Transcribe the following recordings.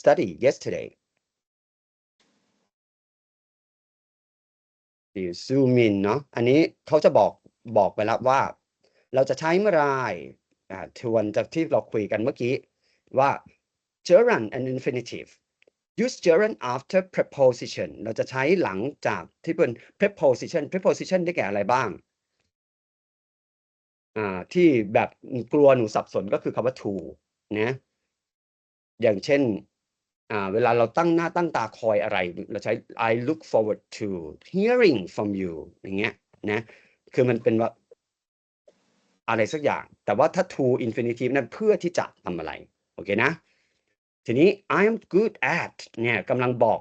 study yesterday ดี zoom in เนาะอันนี้เขาจะบอกบอกไปแล้วว่า เราจะใช้เมื่อไรอ่าทวนจากที่เราคุยกันเมื่อกี้ว่า gerund and infinitive use gerund after preposition เราจะใช้หลังจากที่เป็น preposition preposition ได้แก่อะไรบ้างอ่าที่แบบกลัวหนูสับสนก็คือคำว่า to นะอย่างเช่น เวลาเราตั้งหน้าตั้งตาคอยอะไร เราใช้ I look forward to hearing from you อย่างเงี้ยนะคือมันเป็นว่าอะไรสักอย่าง แต่ว่าถ้า to infinitive นั้นเพื่อที่จะทำอะไร โอเคนะ ทีนี้ I am good at เนี่ยกำลังบอก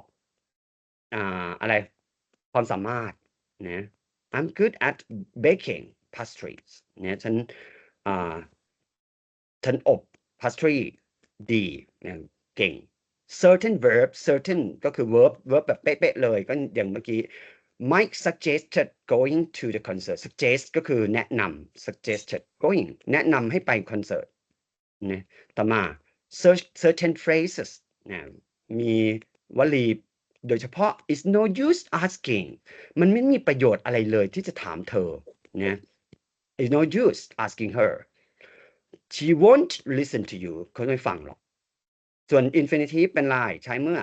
อ่าอะไรความสามารถนะ I'm good at baking pastries เนี่ยฉันอ่าฉันอบ pastry ดีเนี่ยเก่ง certain verb certain ก็คือ verb verb แบบเป๊ะๆเลยก็อย่างเมื่อกี้ Mike suggested going to the concert suggest ก็คือแนะนำ suggested going แนะนำให้ไปคอนเสิร์ตนะต่อมา Cer- certain phrases นะมีวลีโดยเฉพาะ is no use asking มันไม่มีประโยชน์อะไรเลยที่จะถามเธอนะ is no use asking her she won't listen to you เขาไม่ฟังหรอก ส่วน infinitive เป็นลายใช้เมื่อ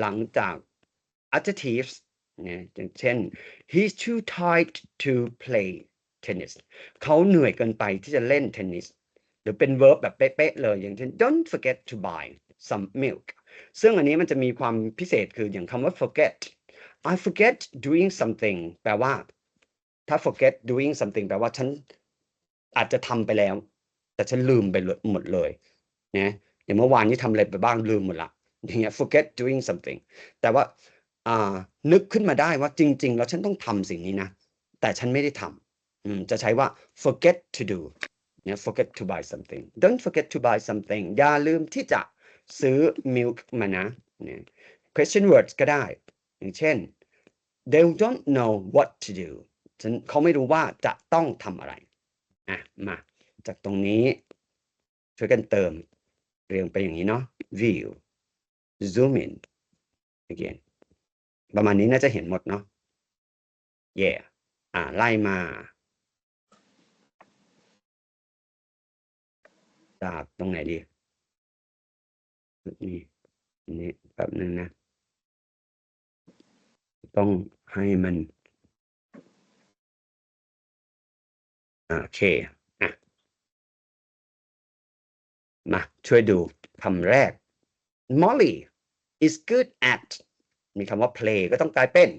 หลังจาก adjectives เนี่ยอย่างเช่น he's too tired to play tennis เขาเหนื่อยเกินไปที่จะเล่นเทนนิสหรือเป็น verb แบบเป๊ะๆเลยอย่างเช่น don't forget to buy some milk ซึ่งอันนี้มันจะมีความพิเศษคืออย่างคำว่า forget I forget doing something แปลว่า ถ้า forget doing something แปลว่าฉันอาจจะทำไปแล้ว แต่ฉันลืมไปหมดเลยนะ อย่างเมื่อวานนี้ทำอะไรไปบ้างลืมหมดละอย่างเงี้ย forget doing something แต่ว่าอ่านึกขึ้นมาได้ว่าจริง ๆ แล้วฉันต้องทำสิ่งนี้นะ แต่ฉันไม่ได้ทำจะใช้ว่า forget to do เนี่ย forget to buy something don't forget to buy something อย่าลืมที่จะซื้อ milk มานะเนี่ย question words ก็ได้ อย่างเช่น they don't know what to do ฉันเขาไม่รู้ว่าจะต้องทำอะไรอะมาจากตรงนี้ช่วยกันเติม เรียงไปอย่างนี้เนาะ view zoom in again ประมาณนี้น่าจะเห็นหมดเนาะ yeah อ่าไล่มา จากตรงไหนดีนี่นนี้แป๊บนึงนะ ต้องให้มัน โอเค มาช่วยดูคำแรก Molly is good at มีคำว่า play ก็ต้องกลายเป็น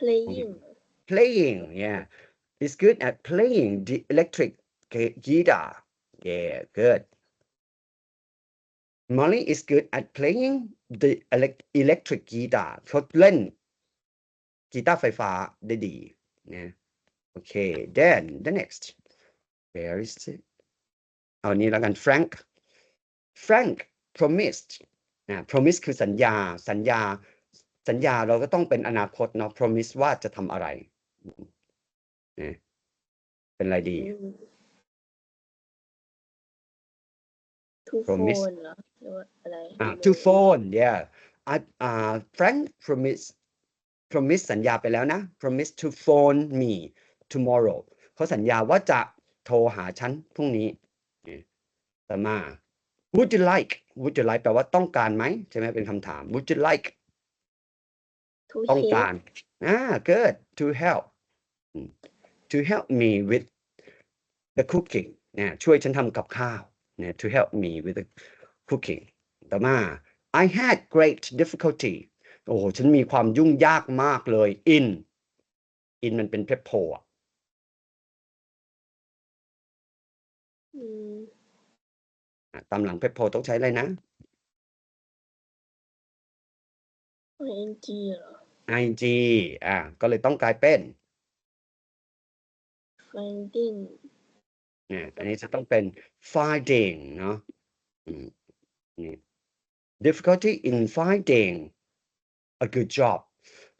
playing playing yeah is good at playing the electric gu- guitar yeah good Molly is good at playing the elec- electric guitar เขาเล่นกีตาร์ไฟฟ้าได้ดีนะโอเค then the next where is it เอานี้แล้วกัน Frank Frank promised อ่า promise คือสัญญา สัญญา สัญญาเราก็ต้องเป็นอนาคตเนาะ promise ว่าจะทำอะไรนะเป็นอะไรดีอืม to Promise phone เหรอหรือว่าอะไรอ่า to phone yeah I อ่า Frank promise promise สัญญาไปแล้วนะ promise to phone me tomorrow เขาสัญญาว่าจะโทรหาฉันพรุ่งนี้นี่ต่อ มา would you like would you like แปลว่าต้องการไหมใช่ไหมเป็นคำถาม would you like to ต้อง help การอ่า good to help อืม to help me with the cooking เนี่ยช่วยฉันทำกับข้าวเนี่ย to help me with the cooking ต่อมา I had great difficulty โอ้โหฉันมีความยุ่งยากมากเลย in in มันเป็น prepo อะอืมอะ ตามหลัง prepo ต้องใช้อะไรนะ ing เหรอ ing อ่าก็เลยต้องกลายเป็น finding เนี่ยอันนี้จะต้องเป็น finding เนาะอืมนี่ difficulty in finding a good job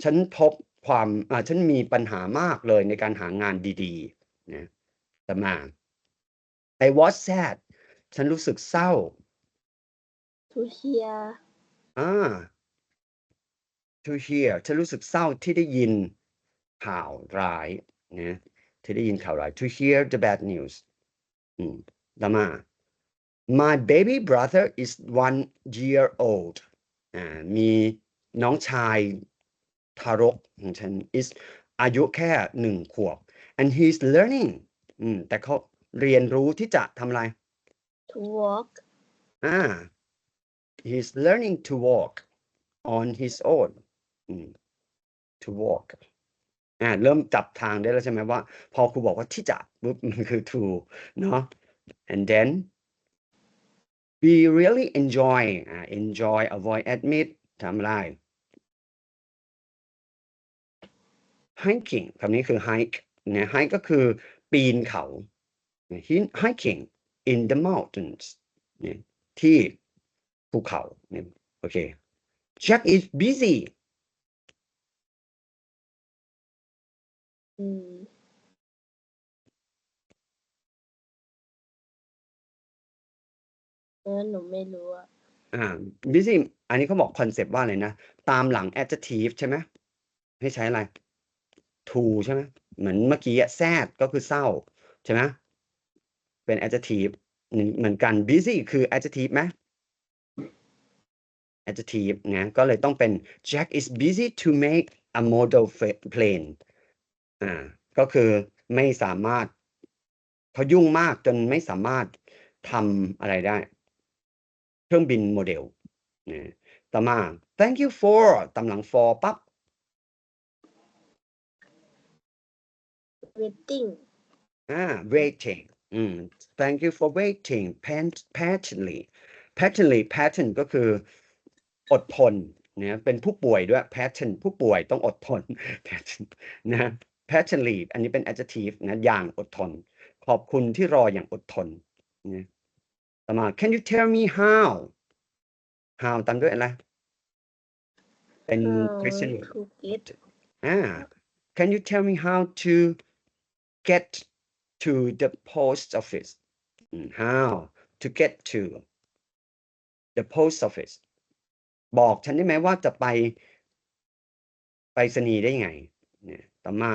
ฉันพบความอ่าฉันมีปัญหามากเลยในการหางานดีๆนะแต่มา I was sad ฉันรู้สึกเศร้า to hear อ่า to hear ฉันรู้สึกเศร้าที่ได้ยินข่าวร้ายนะที่ได้ยินข่าวร้าย to hear the bad news อืมต่อมา my baby brother is one year old อ่ามีน้องชายทารกของฉัน is อายุแค่หนึ่งขวบ and he's learning อืมแต่เขาเรียนรู้ที่จะทำอะไร to walk อ่า he's learning to walk on his own อืม to walk อ่าเริ่มจับทางได้แล้วใช่ไหมว่า พอครูบอกว่าที่จะปุ๊บมันคือ to เนาะ and then we really enjoy อ่า enjoy avoid admit ทำอะไร hiking คำนี้คือ hike เนี่ย hike ก็คือปีนเขา Hi- hiking in the mountains เนี่ยที่ภูเขาเนี่ยโอเค Jack is busy อืมเออหนูไม่รู้อะอ่า busy อันนี้เขาบอกคอนเซปต์ว่าอะไรนะ ตามหลัง adjective ใช่ไหมให้ใช้อะไร to ใช่ไหมเหมือนเมื่อกี้อะ sad ก็คือเศร้า ใช่ไหม เป็น adjective เหมือนเหมือนกัน busy คือ adjective ไหม adjective นะก็เลยต้องเป็น Jack is busy to make a model fa- plane อ่าก็คือไม่สามารถเขายุ่งมากจนไม่สามารถทำอะไรได้ เครื่องบินโมเดลนะต่อมา thank you for ตำหลัง for ปั๊บ waiting อ่า waiting อืม thank you for waiting pat- patiently patiently pattern ก็คืออดทนเนี่ยเป็นผู้ป่วยด้วย patient ผู้ป่วยต้องอดทน patient นะ patiently อันนี้เป็น adjective นะอย่างอดทน ขอบคุณที่รออย่างอดทนนะต่อมา can you tell me how how ตามด้วยอะไร เป็น how question to get อ่า can you tell me how to get to the post office อืม how to get to the post office บอกฉันได้ไหมว่าจะไปไปรษณีย์ได้ไงเนี่ยต่อมา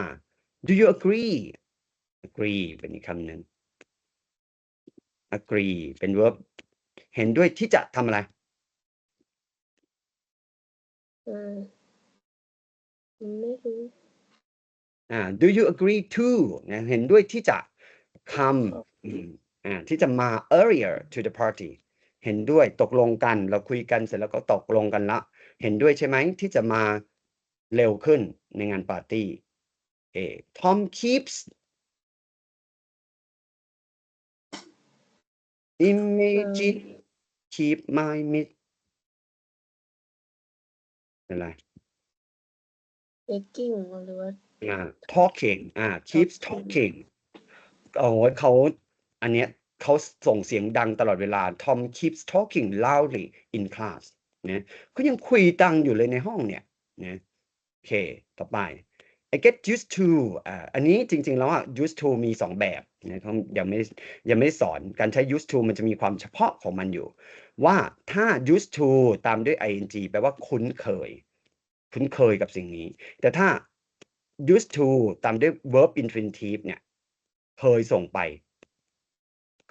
do you agree agree เป็นอีกคำหนึ่ง agree เป็น verb เห็นด้วยที่จะทำอะไรเออไม่รู้อ่า do you agree to นะเห็นด้วยที่จะ come อืมอ่าที่จะมา earlier to the party เห็นด้วยตกลงกันเราคุยกันเสร็จแล้วก็ตกลงกันละ เห็นด้วยใช่ไหมที่จะมาเร็วขึ้นในงานปาร์ตี้เอ Tom keeps imagine keep my mid อะไร baking หรือว่าอ่า talking อ่า keeps talking โอ้โหเขาอันเนี้ยเขาส่งเสียงดังตลอดเวลา Tom keeps talking loudly in class เนี่ยเขายังคุยดังอยู่เลยในห้องเนี่ยนะโอเค ต่อไป I get used to อ่าอันนี้จริง ๆ แล้วอะ used to มีสองแบบนะเขายังไม่ยังไม่สอนการใช้ used to มันจะมีความเฉพาะของมันอยู่ ว่าถ้า used to ตามด้วย ing แปลว่าคุ้นเคย คุ้นเคยกับสิ่งนี้ แต่ถ้า used to ตามด้วย verb infinitive เนี่ย เคยส่งไป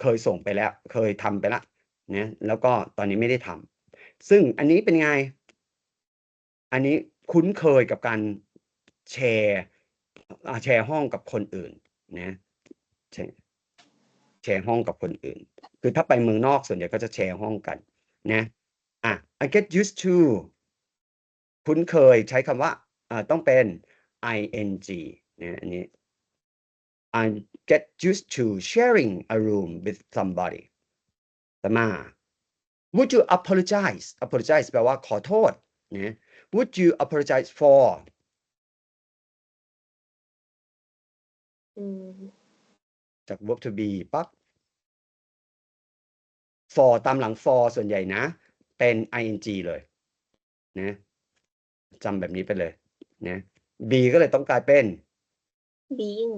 เคยส่งไปแล้ว เคยทำไปแล้วนะแล้วก็ตอนนี้ไม่ได้ทำซึ่งอันนี้เป็นไง อันนี้คุ้นเคยกับการแชร์แชร์ห้องกับคนอื่นนะแชร์แชร์ห้องกับคนอื่น คือถ้าไปเมืองนอกส่วนใหญ่ก็จะแชร์ห้องกันนะอะ I get used to คุ้นเคยใช้คำว่าอ่าต้องเป็น ing นะอันนี้ I get used to sharing a room with somebody ต่อมา Would you apologize apologize แปลว่าขอโทษนะ Would you apologize for จาก verb to be ปั๊บ for ตามหลัง for ส่วนใหญ่นะ เป็น ing เลยนะจำแบบนี้ไปเลยนะ be ก็เลยต้องกลายเป็น being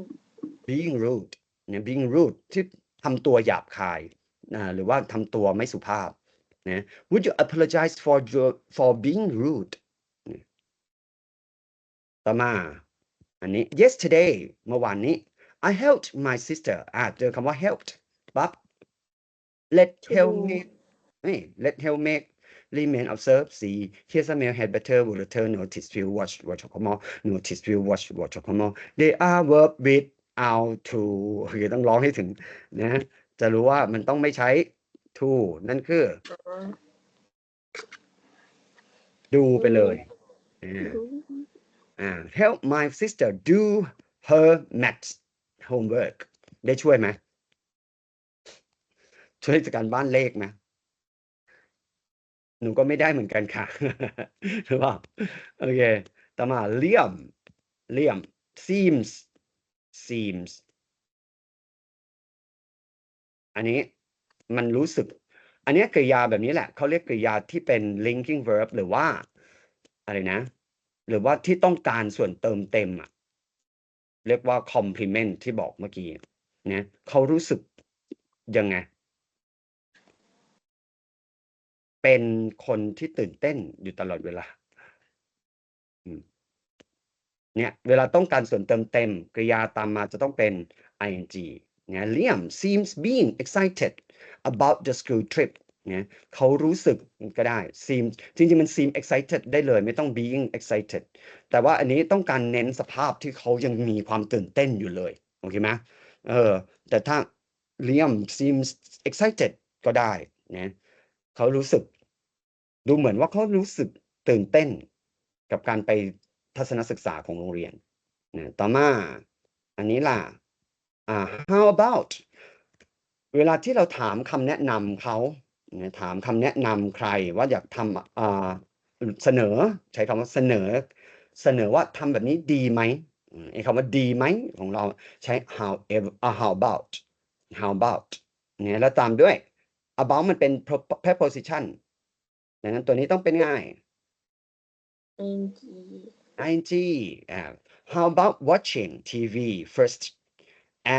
being rude เนี่ย being rude ที่ทำตัวหยาบคายนะหรือว่าทำตัวไม่สุภาพนะ Would you apologize for your for being rude นะต่อมาอันนี้ yesterday เมื่อวานนี้ I helped my sister อ่าเจอคำว่า helped ปั๊บ let help me นี่ let help make remain observe see here's a mail had better will return notice will watch watch more notice will watch watch more they are verb with out to คือต้องร้องให้ถึงนะจะรู้ว่ามันต้องไม่ใช้ to นั่นคืออ๋อดูไปเลยอ่าดูอ่า help my sister do her maths homework ได้ช่วยไหมช่วยจัดการบ้านเลขไหมหนูก็ไม่ได้เหมือนกันค่ะหรือเปล่าโอเคต่อมาเลี่ยมเลี่ยม seems seems อันนี้มันรู้สึก อันนี้กริยาแบบนี้แหละ เขาเรียกกริยาที่เป็น linking verb หรือว่า อะไรนะ หรือว่าที่ต้องการส่วนเติมเต็มอะเรียกว่า complement ที่บอกเมื่อกี้เนี่ยเขารู้สึกยังไง เป็นคนที่ตื่นเต้นอยู่ตลอดเวลา เนี่ยเวลาต้องการส่วนเติมเต็มกริยาตามมาจะต้องเป็น ing เนี่ย Liam seems being excited about the school trip เนี่ยเขารู้สึกก็ได้ seem จริงๆ มัน seem excited ได้เลยไม่ต้อง being excited แต่ว่าอันนี้ต้องการเน้นสภาพที่เขายังมีความตื่นเต้นอยู่เลยโอเคไหมเออแต่ถ้า Liam seems excited ก็ได้นะเขารู้สึก ดูเหมือนว่าเขารู้สึกตื่นเต้น กับการไป ทัศนศึกษาของโรงเรียนนะต่อมาอันนี้ล่ะอ่า how about เวลาที่เราถามคำแนะนำเขาถามคำแนะนำใครว่าอยากทำอ่าเสนอใช้คำว่าเสนอ เสนอว่าทำแบบนี้ดีไหมไอ้คำว่าดีไหมของเราใช้ how ever how about how about เนี่ยแล้วตามด้วย about มันเป็น preposition ดังนั้นตัวนี้ต้องเป็นง่ายเอ็นจี ing อ่า how about watching TV first อะ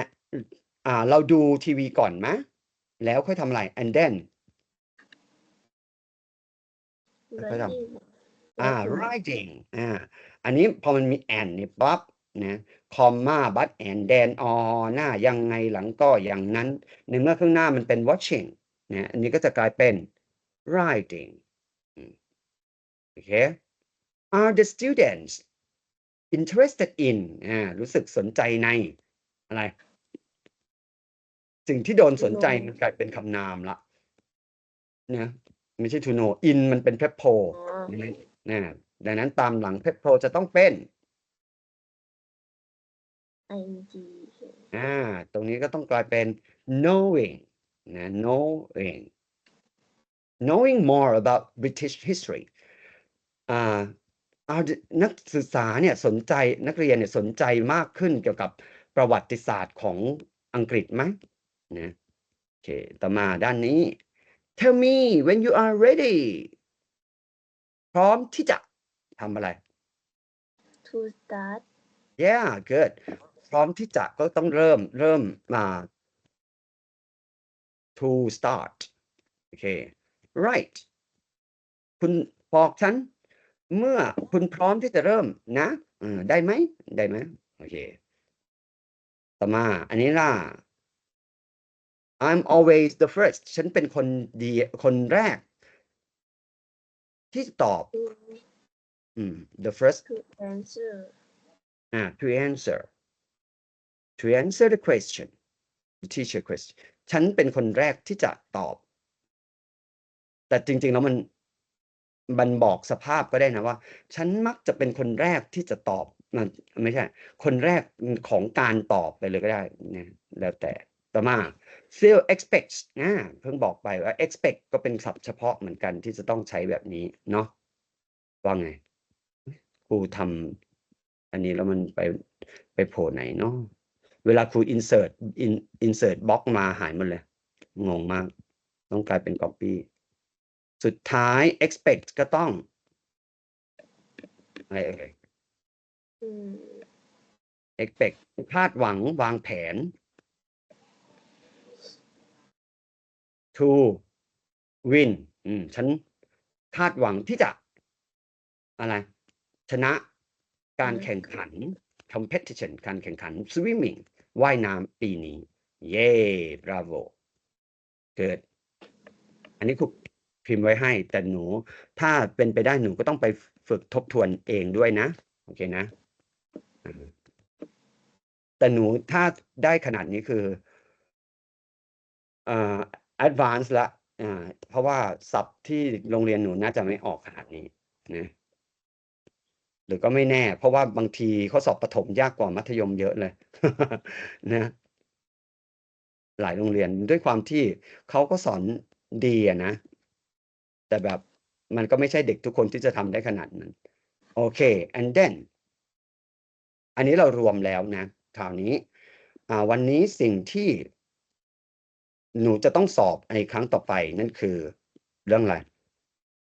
อ่าเราดูทีวีก่อนไหมแล้วค่อยทำอะไร and then ค่อยทำอ่า writing อ่าอันนี้พอมันมี and นี่ปั๊บนะคอมมา but and then or หน้ายังไงหลังก็อย่างนั้น ในเมื่อข้างหน้ามันเป็น watching นะอันนี้ก็จะกลายเป็น writing อืมโอเค are the students interested in อ่ารู้สึกสนใจในอะไร สิ่งที่โดนสนใจ know มันกลายเป็นคำนามละนะไม่ใช่ to know in มันเป็น verb pro อ๋อนะนะดังนั้นตามหลัง verb pro จะต้องเป็นเอ็นจีอ่า ตรงนี้ก็ต้องกลายเป็น knowing นะ knowing knowing more about British history อ่า เอานักศึกษาเนี่ยสนใจนักเรียนเนี่ยสนใจมากขึ้นเกี่ยวกับประวัติศาสตร์ของอังกฤษไหมนะโอเคต่อมาด้านนี้ tell me when you are ready พร้อมที่จะทำอะไรทูสตาร์ท Yeah good พร้อมที่จะก็ต้องเริ่มเริ่มมา to start โอเค right คุณบอกฉัน เมื่อคุณพร้อมที่จะเริ่มนะเออได้ไหมได้ไหมโอเคต่อมา อันนี้ล่ะ I'm always the first ฉันเป็นคนดีคนแรก ที่ตอบทูอืม the first ทูแอนเซอร์อ่า to answer to answer the question the teacher question ฉันเป็นคนแรกที่จะตอบ แต่จริง ๆ แล้วมัน มันบอกสภาพก็ได้นะว่า ฉันมักจะเป็นคนแรกที่จะตอบมันไม่ใช่ คนแรกของการตอบไปเลยก็ได้นะแล้วแต่ต่อมา Phil expects อ่าเพิ่งบอกไปว่า expect ก็เป็นศัพท์เฉพาะเหมือนกันที่จะต้องใช้แบบนี้เนาะว่าไงครูทำอันนี้แล้วมันไปไปโผล่ไหนเนาะเวลาครู insert in insert box มาหายหมดเลย งงมาก ต้องกลายเป็น copy สุดท้าย expect ก็ต้องอะไรเอ่ยอืม expect คาดหวังวางแผน to win อืม ฉันคาดหวังที่จะ อะไร ชนะการแข่งขัน competition การแข่งขัน swimming ว่ายน้ำปีนี้ เย้ bravo เกิด อันนี้ครู พิมพ์ไว้ให้ แต่หนูถ้าเป็นไปได้หนูก็ต้องไปฝึกทบทวนเองด้วยนะ โอเคนะ แต่หนูถ้าได้ขนาดนี้คืออ่า advance ละอ่าเพราะว่าศัพท์ที่โรงเรียนหนูน่าจะไม่ออกขนาดนี้นะหรือก็ไม่แน่ เพราะว่าบางทีข้อสอบประถมยากกว่ามัธยมเยอะเลยนะหลายโรงเรียนด้วยความที่เขาก็สอนดีอะนะ แต่แบบมันก็ไม่ใช่เด็กทุกคนที่จะทำได้ขนาดนั้นโอเค and then อันนี้เรารวมแล้วนะคราวนี้วันนี้สิ่งที่หนูจะต้องสอบในครั้งต่อไปนั่นคือเรื่องอะไร